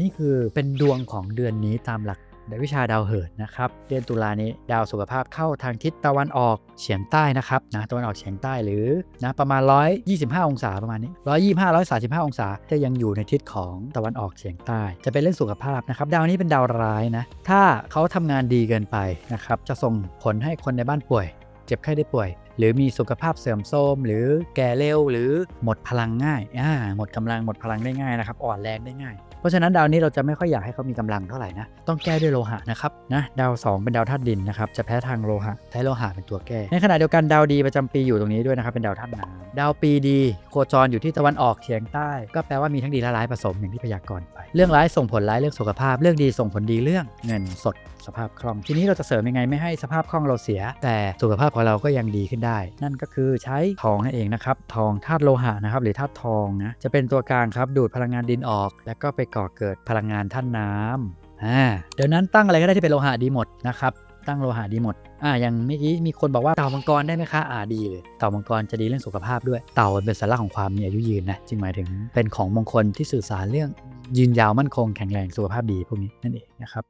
นี่คือเป็นดวงของเดือนนี้ตามหลักวิชาดาวเหินนะครับ เดือนตุลานี้ดาวสุขภาพเข้าทางทิศตะวันออกเฉียงใต้นะครับนะตะวันออกเฉียงใต้หรือนะประมาณ 125 องศาประมาณนี้ 125 135 องศาจะยังอยู่ในทิศของตะวันออกเฉียงใต้ จะเป็นเรื่องสุขภาพนะครับ ดาวนี้เป็นดาวร้ายนะ ถ้าเขาทำงานดีเกินไปนะครับจะส่งผลให้คนในบ้านป่วย เจ็บไข้ได้ป่วยหรือมีสุขภาพเสื่อมโทรมหรือแก่เร็วหรือหมดพลังง่ายอ่าหมดกำลังหมดพลังได้ง่ายนะครับอ่อนแรงได้ง่าย เพราะฉะนั้นดาวนี้เราจะไม่ค่อยอยากให้เขามีกำลังเท่าไหร่นะต้องแก้ด้วยโลหะนะครับนะดาว 2 เป็นดาวธาตุดินนะครับจะแพ้ทางโลหะใช้โลหะเป็นตัวแก้ในขณะเดียวกันดาวดีประจำปีอยู่ตรงนี้ด้วยนะครับเป็นดาวธาตุน้ำดาวปีดี โคจรอยู่ที่ตะวันออกเฉียงใต้ ก็แปลว่ามีทั้งดีและร้ายผสมอย่างที่พยากรณ์ไป เรื่องร้ายส่งผลร้ายเรื่องสุขภาพ เรื่องดีส่งผลดีเรื่องเงินสดสภาพคล่อง ทีนี้เราจะเสริมยังไงไม่ให้สภาพคล่องเราเสีย แต่สุขภาพของเราก็ยังดีขึ้นได้ นั่นก็คือใช้ทองนั่นเองนะครับ ทองธาตุโลหะนะครับหรือธาตุทองนะจะเป็นตัวกลางครับดูดพลังงานดินออก แล้วก็ไปก่อเกิดพลังงานธาตุน้ำอ่าเดี๋ยวนั้นตั้งอะไรก็ได้ที่เป็นโลหะดีหมดนะครับตั้งโลหะดีหมด อ่า อย่างเมื่อกี้มีคนบอกว่าเต่ามังกรได้ไหมคะ อ่า ดีเลย เต่ามังกรจะดีเรื่องสุขภาพด้วย เต่าเป็นสัญลักษณ์ของความมีอายุยืนนะ จึงหมายถึงเป็นของมงคลที่สื่อสารเรื่องยืนยาวมั่นคงแข็งแรงสุขภาพดีพวกนี้นั่นเองนะครับ